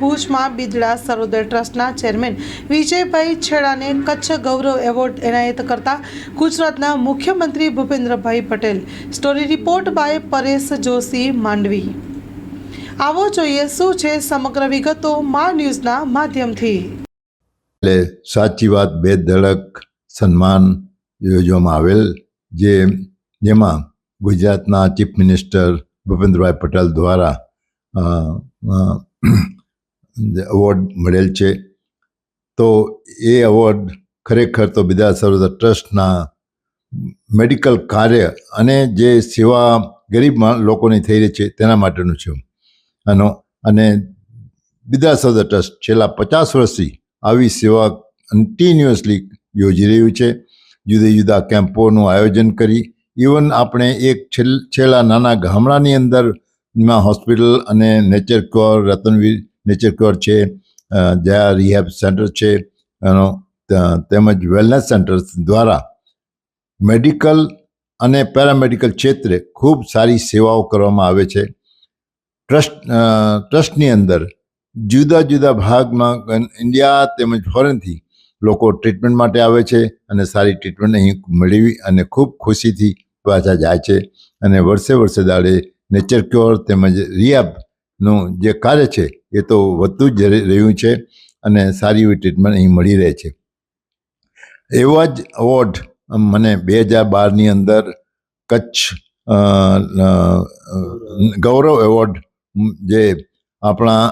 ભુજમાં બિદડા સરોદર ટ્રસ્ટના ચેરમેન વિજયભાઈ છેડાને કચ્છ ગૌરવ એવોર્ડ એનાયત કરતા ગુજરાતના મુખ્યમંત્રી Bhupendrabhai Patel. Story report by Paresh Joshi Mandvi. આવો જોઈએ શું છે સમગ્ર વિગતો મા ન્યૂઝના માધ્યમથી. એટલે સાચી વાત, બે ધડક સન્માન યોજવામાં આવેલ જે જેમાં ગુજરાતના ચીફ મિનિસ્ટર ભૂપેન્દ્રભાઈ પટેલ દ્વારા એવોર્ડ મળેલ છે. તો એ એવોર્ડ ખરેખર તો બિદા સરોવર ટ્રસ્ટના મેડિકલ કાર્ય અને જે સેવા ગરીબ લોકોની થઈ રહી છે તેના માટેનું છે. આનો, અને બિદા સરોવર ટ્રસ્ટ છેલ્લા પચાસ વર્ષથી આવી સેવા કન્ટિન્યુઅસલી યોજી રહ્યું છે. જુદા જુદા કેમ્પોનું આયોજન કરી ઇવન આપણે એક છેલ, છેલ્લા નાના ગામડાની અંદરમાં હોસ્પિટલ અને nature cure Ratanveer nature cure છે જયા રિહેબ સેન્ટર છે, એનો તેમજ વેલનેસ સેન્ટર્સ દ્વારા મેડિકલ અને પેરામેડિકલ ક્ષેત્રે ખૂબ સારી સેવાઓ કરવામાં આવે છે. ટ્રસ્ટ ટ્રસ્ટની અંદર જુદા જુદા ભાગમાં ઇન્ડિયા તેમજ ફોરેનથી લોકો ટ્રીટમેન્ટ માટે આવે છે અને સારી ટ્રીટમેન્ટ અહીં મેળવી અને ખૂબ ખુશીથી પાછા જાય છે અને વર્ષે વર્ષે દાડે નેચર ક્યોર તેમજ રિયાબનું જે કાર્ય છે એ તો વધતું જ રહી- રહ્યું છે અને સારી એવી ટ્રીટમેન્ટ અહીં મળી રહે છે. એવા જ એવોર્ડ મને બે હજાર બારની અંદર કચ્છ ગૌરવ એવોર્ડ જે આપણા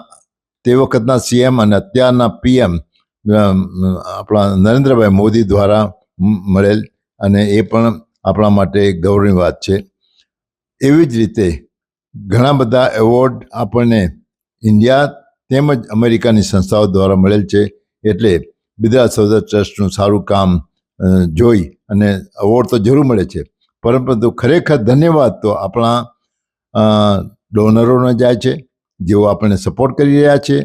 તે વખતના સીએમ અને અત્યારના પીએમ આપણા નરેન્દ્રભાઈ મોદી દ્વારા મળેલ અને એ પણ આપણા માટે ગૌરવની વાત છે. એવી જ રીતે ઘણા બધા એવોર્ડ આપણને ઇન્ડિયા તેમજ અમેરિકાની સંસ્થાઓ દ્વારા મળેલ છે એટલે બિદા સૌદર ટ્રસ્ટનું સારું કામ જોઈ અને એવોર્ડ તો જરૂર મળે છે. પરંતુ ખરેખર ધન્યવાદ તો આપણા ડોનરોને જાય છે, જેઓ આપણને સપોર્ટ કરી રહ્યા છે.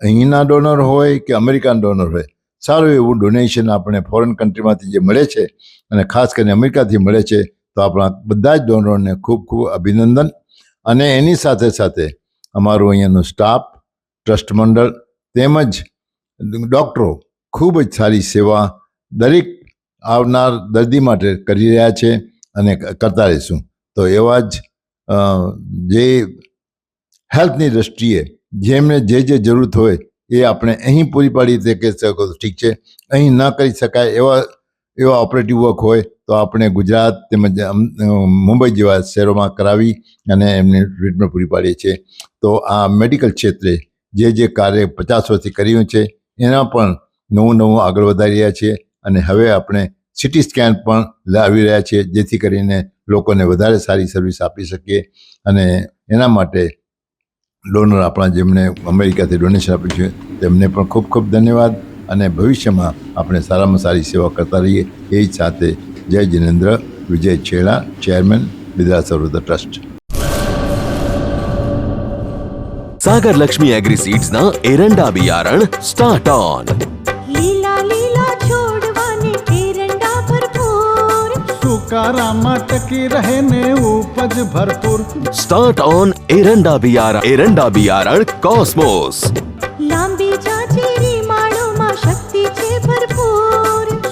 અહીંના ડોનર હોય કે અમેરિકન ડોનર હોય, સારું એવું ડોનેશન આપણે ફોરેન કન્ટ્રીમાંથી જે મળે છે અને ખાસ કરીને અમેરિકાથી મળે છે, તો આપણા બધા જ ડોનરોને ખૂબ ખૂબ અભિનંદન. અને એની સાથે સાથે અમારું અહીંયાનું સ્ટાફ ટ્રસ્ટ મંડળ તેમજ ડૉક્ટરો ખૂબ જ સારી સેવા દરેક આવનાર દર્દી માટે કરી રહ્યા છે અને કરતા રહીશું. તો એવા જ જે હેલ્થની દ્રષ્ટિએ જેમને જે જે જરૂરત હોય એ આપણે અહીં પૂરી પાડી તે કહી શકો ઠીક છે. અહીં ન કરી શકાય એવા એવા ઓપરેટિવ વર્ક હોય તો આપણે ગુજરાત તેમજ મુંબઈ જેવા શહેરોમાં કરાવી અને એમને ટ્રીટમેન્ટ પૂરી પાડીએ છીએ. તો આ મેડિકલ ક્ષેત્રે જે જે કાર્ય પચાસ વર્ષથી કર્યું છે, એના પણ નવું નવું આગળ વધારી રહ્યા છીએ અને હવે આપણે સિટી સ્કેન પણ લાવી રહ્યા છીએ, જેથી કરીને લોકોને વધારે સારી સર્વિસ આપી શકીએ અને એના માટે ડોનર આપણા જેમણે અમેરિકાથી ડોનેશન આપ્યું છે, તેમને પણ ખૂબ ખૂબ ધન્યવાદ. અને ભવિષ્યમાં આપણે સારામાં સારી સેવા કરતા રહીએ એ જ સાથે જય Jinendra Vijay Chheda chairman Bidada Sarvodaya trust Sagar Lakshmi agri seeds ના એરંડા બિયારણ સ્ટાર્ટ ઓન લીલા લીલા છોડવાને એરંડા ભરપૂર સુકારામાં ટકી રહેને ઉપજ ભરપૂર સ્ટાર્ટ ઓન એરંડા બિયારણ એરંડા બિયારણ કોસ્મોસ